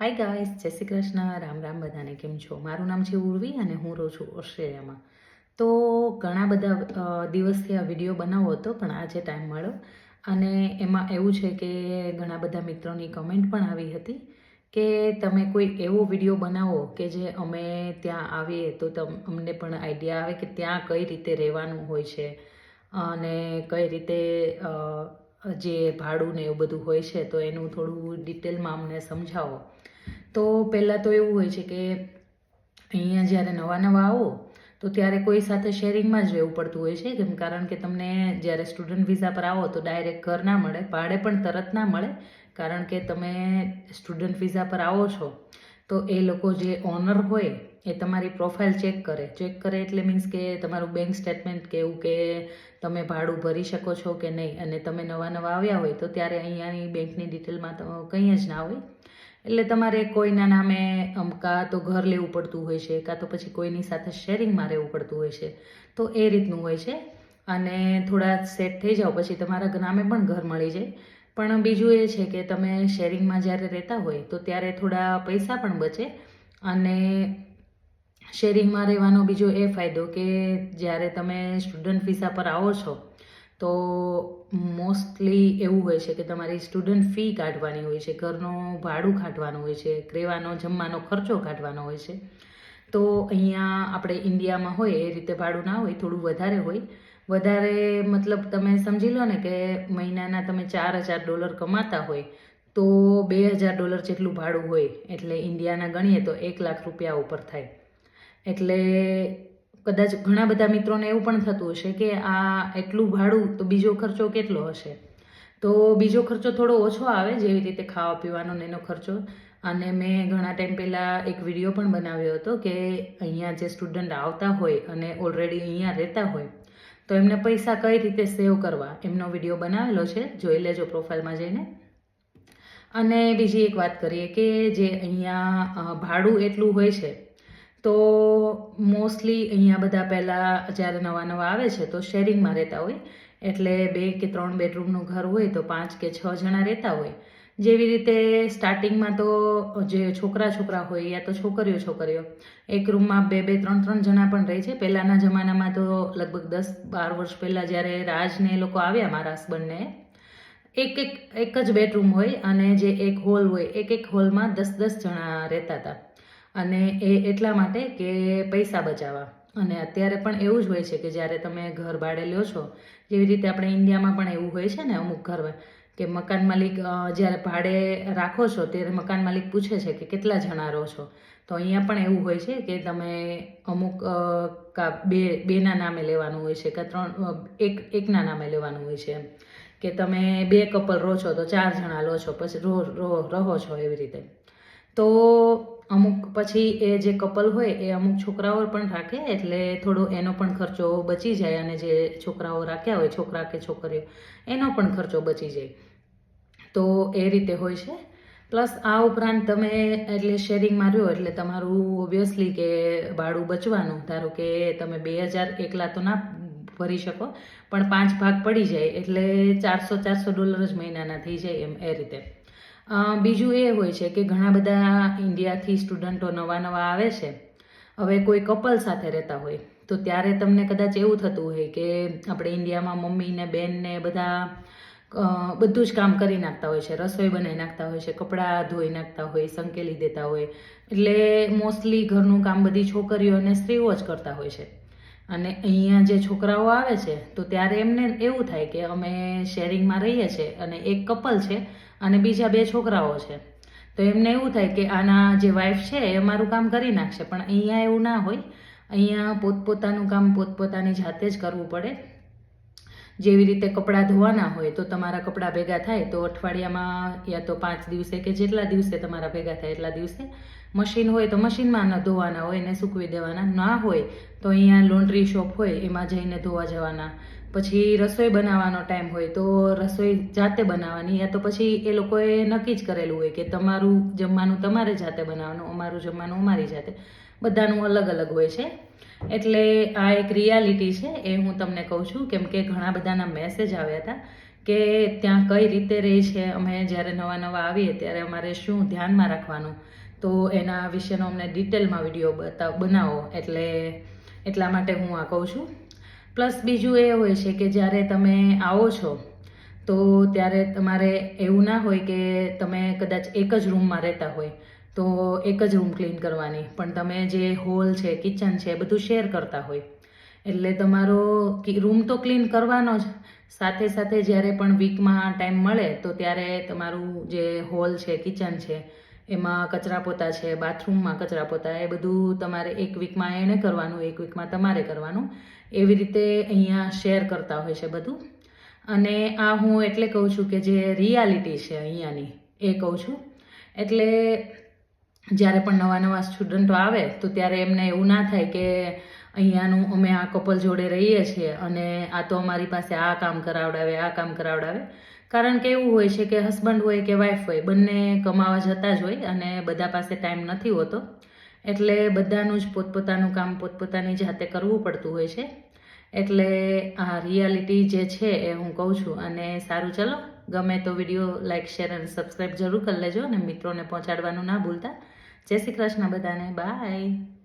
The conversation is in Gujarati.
હાય ગાઈસ જય શ્રી કૃષ્ણ, રામ રામ બધાને કેમ છો? મારું નામ છે ઉર્વી અને હું રહું છું ઓસ્ટ્રેલિયામાં. તો ઘણા બધા દિવસથી આ વીડિયો બનાવો હતો, પણ આજે ટાઈમ મળ્યો. અને એમાં એવું છે કે ઘણા બધા મિત્રોની કમેન્ટ પણ આવી હતી કે તમે કોઈ એવો વીડિયો બનાવો કે જે અમે ત્યાં આવીએ તો તમ, અમને પણ આઈડિયા આવે કે ત્યાં કઈ રીતે રહેવાનું હોય છે. અને કઈ રીતે જે ભાડું ને એવું બધું હોય છે, તો એનું થોડું ડિટેલમાં અમને સમજાવો. તો પહેલાં તો એવું હોય છે કે અહીંયા જ્યારે નવા નવા આવો, તો ત્યારે કોઈ સાથે શેરિંગમાં જ રહેવું પડતું હોય છે, કેમ કારણ કે તમને જ્યારે સ્ટુડન્ટ વિઝા પર આવો, તો ડાયરેક્ટ ઘર ના મળે, ભાડે પણ તરત ના મળે, કારણ કે તમે સ્ટુડન્ટ વિઝા પર આવો છો. તો એ લોકો જે ઓનર હોય એ તમારી પ્રોફાઇલ ચેક કરે. ચેક કરે એટલે મીન્સ કે તમારું બેંક સ્ટેટમેન્ટ કે એવું કે તમે ભાડું ભરી શકો છો કે નહીં. અને તમે નવા નવા આવ્યા હોય તો ત્યારે અહીંયાની બેંકની ડિટેલમાં તો કંઈ જ ના હોય. એટલે તમારે કોઈના નામે આમ કાં તો ઘર લેવું પડતું હોય છે, કાં તો પછી કોઈની સાથે શેરિંગમાં રહેવું પડતું હોય છે, તો એ રીતનું હોય છે. અને થોડા સેટ થઈ જાઓ પછી તમારા નામે પણ ઘર મળી જાય. પણ બીજું એ છે કે તમે શેરિંગમાં જ્યારે રહેતા હોય તો ત્યારે થોડા પૈસા પણ બચે. અને શેરિંગમાં રહેવાનો બીજો એ ફાયદો કે જ્યારે તમે સ્ટુડન્ટ વિઝા પર આવો છો, તો મોસ્ટલી એવું હોય છે કે તમારી સ્ટુડન્ટ ફી કાઢવાની હોય છે, ઘરનું ભાડું કાઢવાનું હોય છે, રહેવાનો, જમવાનો ખર્ચો કાઢવાનો હોય છે. તો અહીંયા આપણે ઇન્ડિયામાં હોય, એ રીતે ભાડું ના હોય, થોડું વધારે હોય. વધારે મતલબ તમે સમજી લો ને કે મહિનાના તમે ચાર હજાર ડોલર કમાતા હોય, તો બે હજાર ડોલર જેટલું ભાડું હોય, એટલે ઇન્ડિયાના ગણીએ તો એક લાખ રૂપિયા ઉપર થાય. એટલે કદાચ ઘણા બધા મિત્રોને એવું પણ થતું હશે કે આ એટલું ભાડું તો બીજો ખર્ચો કેટલો હશે? તો બીજો ખર્ચો થોડો ઓછો આવે જેવી રીતે ખાવા પીવાનો ને એનો ખર્ચો. અને મેં ઘણા ટાઈમ પહેલાં એક વીડિયો પણ બનાવ્યો હતો કે અહીંયા જે સ્ટુડન્ટ આવતા હોય અને ઓલરેડી અહીંયા રહેતા હોય, તો એમને પૈસા કઈ રીતે સેવ કરવા? એમનો વીડિયો બનાવેલો છે, જોઈ લેજો પ્રોફાઇલમાં જઈને. અને બીજી એક વાત કરીએ કે જે અહીંયા ભાડું એટલું હોય છે તો મોસ્ટલી અહીંયા બધા પહેલાં જ્યારે નવા નવા આવે છે, તો શેરિંગમાં રહેતા હોય. એટલે બે કે ત્રણ બેડરૂમનું ઘર હોય, તો પાંચ કે છ જણા રહેતા હોય. જેવી રીતે સ્ટાર્ટિંગમાં તો જે છોકરા છોકરા હોય, યા તો છોકરીઓ છોકરીઓ. એક રૂમમાં બે બે, ત્રણ ત્રણ જણા પણ રહે છે. પહેલાંના જમાનામાં તો લગભગ દસ, બાર વર્ષ પહેલાં જ્યારે રાજને એ લોકો આવ્યા, મારા હસબન્ડને એક એક એક જ બેડરૂમ હોય અને જે એક હોલ હોય, એક એક હોલમાં દસ દસ જણા રહેતા હતા. અને એ એટલા માટે કે પૈસા બચાવવા. અને અત્યારે પણ એવું જ હોય છે કે જ્યારે તમે ઘર ભાડે લ્યો છો, જેવી રીતે આપણે ઇન્ડિયામાં પણ એવું હોય છે ને અમુક ઘર કે મકાન માલિક જ્યારે ભાડે રાખો છો ત્યારે મકાન માલિક પૂછે છે કે કેટલા જણા રહો છો? તો અહીંયા પણ એવું હોય છે કે તમે અમુક કા, બે, બેના નામે લેવાનું હોય છે, કે, ત્રણ એક, એકના નામે લેવાનું હોય છે કે તમે બે કપલ રહો છો તો ચાર જણા લો છો, પછી રહો રહો છો એવી રીતે. તો અમુક પછી એ જે કપલ હોય એ અમુક છોકરાઓ પણ રાખે, એટલે થોડો એનો પણ ખર્ચો બચી જાય અને જે છોકરાઓ રાખ્યા હોય, છોકરા કે છોકરીઓ, એનો પણ ખર્ચો બચી જાય. તો એ રીતે હોય છે. પ્લસ આ ઉપરાંત તમે એટલે શેરિંગ માર્યો, એટલે તમારું ઓબ્વિયસલી કે ભાડું બચવાનું, ધારો કે તમે બે હજાર એકલા તો ના ભરી શકો, પણ પાંચ ભાગ પડી જાય, એટલે ચારસો ચારસો ડોલર જ મહિનાના થઈ જાય એમ એ રીતે. બીજું એ હોય છે કે ઘણા બધા ઇન્ડિયાથી સ્ટુડન્ટો નવા નવા આવે છે. હવે કોઈ કપલ સાથે રહેતા હોય. તો ત્યારે તમને કદાચ એવું થતું હોય કે આપણે ઇન્ડિયામાં મમ્મી ને બેન બધા બધું જ કામ કરી નાખતા હોય છે. રસોઈ બનાવી નાખતા હોય છે, કપડાં ધોઈ નાખતા હોય, સંકેલી દેતા હોય. એટલે મોસ્ટલી ઘરનું કામ બધી છોકરીઓ અને સ્ત્રીઓ જ કરતા હોય છે. અને અહીંયા જે છોકરાઓ આવે છે, તો ત્યારે એમને એવું થાય કે અમે શેરિંગમાં રહીએ છીએ અને એક કપલ છે અને બીજા બે છોકરાઓ છે. તો એમને એવું થાય કે આના જે વાઈફ છે એ અમારું કામ કરી નાખશે, પણ અહીંયા એવું ના હોય. અહીંયા પોતપોતાનું કામ પોતપોતાની જાતે જ કરવું પડે. જેવી રીતે કપડાં ધોવાના હોય તો તમારા કપડાં ભેગા થાય તો અઠવાડિયામાં યા તો પાંચ દિવસે કે જેટલા દિવસે તમારા ભેગા થાય એટલા દિવસે મશીન હોય તો મશીનમાં ન ધોવાના હોય ને સૂકવી દેવાના. ના હોય તો અહીંયા લોન્ડ્રી શોપ હોય એમાં જઈને ધોવા જવાના. પછી રસોઈ બનાવવાનો ટાઈમ હોય તો રસોઈ જાતે બનાવવાની યા તો પછી એ લોકોએ નક્કી જ કરેલું હોય કે તમારું જમવાનું તમારે જાતે બનાવવાનું, અમારું જમવાનું અમારી જાતે. બધાનું અલગ અલગ હોય છે. એટલે આ એક રિયાલિટી છે એ હું તમને કહું છું. કેમ કે ઘણા બધાના મેસેજ આવ્યા હતા કે ત્યાં કઈ રીતે રહે છે, અમે જ્યારે નવા નવા આવીએ ત્યારે અમારે શું ધ્યાનમાં રાખવાનું. તો એના વિશેનો અમને ડિટેલમાં વીડિયો બતાવ, બનાવો. એટલે એટલા માટે હું આ કહું છું. પ્લસ બીજું એ હોય છે કે જ્યારે તમે આવો છો, તો ત્યારે તમારે એવું ના હોય કે તમે કદાચ એક જ રૂમમાં રહેતા હોય. તો એક જ રૂમ ક્લીન કરવાની. પણ તમે જે હોલ છે કિચન છે, એ બધું શેર કરતા હોય. એટલે તમારો રૂમ તો ક્લીન કરવાનો જ. સાથે સાથે જ્યારે પણ વીકમાં ટાઈમ મળે, તો ત્યારે તમારું જે હોલ છે કિચન છે, એમાં કચરા પોતા છે બાથરૂમમાં કચરા પોતા, એ બધું તમારે એક વીકમાં એણે કરવાનું, એક વીકમાં તમારે કરવાનું. એવી રીતે અહીંયા શેર કરતા હોય છે બધું. અને આ હું એટલે કહું છું કે જે રિયાલિટી છે અહીંયાની, એ કહું છું. એટલે જ્યારે પણ નવા નવા સ્ટુડન્ટો આવે, તો ત્યારે એમને એવું ના થાય કે અહીંયાનું અમે આ કપલ જોડે રહીએ છીએ અને આ તો અમારી પાસે આ કામ કરાવડાવે, આ કામ કરાવડાવે. કારણ કે એવું હોય છે કે હસબન્ડ હોય કે વાઈફ હોય, બંને કમાવા જતા જ હોય અને બધા પાસે ટાઈમ નથી હોતો. એટલે બધાનું જ પોતપોતાનું કામ પોતપોતાની જાતે કરવું પડતું હોય છે. એટલે આ રિયાલિટી જે છે એ હું કહું છું અને સારું ચલો, ગમે તો વીડિયો લાઇક શેર અને સબસ્ક્રાઈબ જરૂર કરી લેજો અને મિત્રોને પહોંચાડવાનું ના ભૂલતા. જય શ્રી કૃષ્ણ બધાને બાય.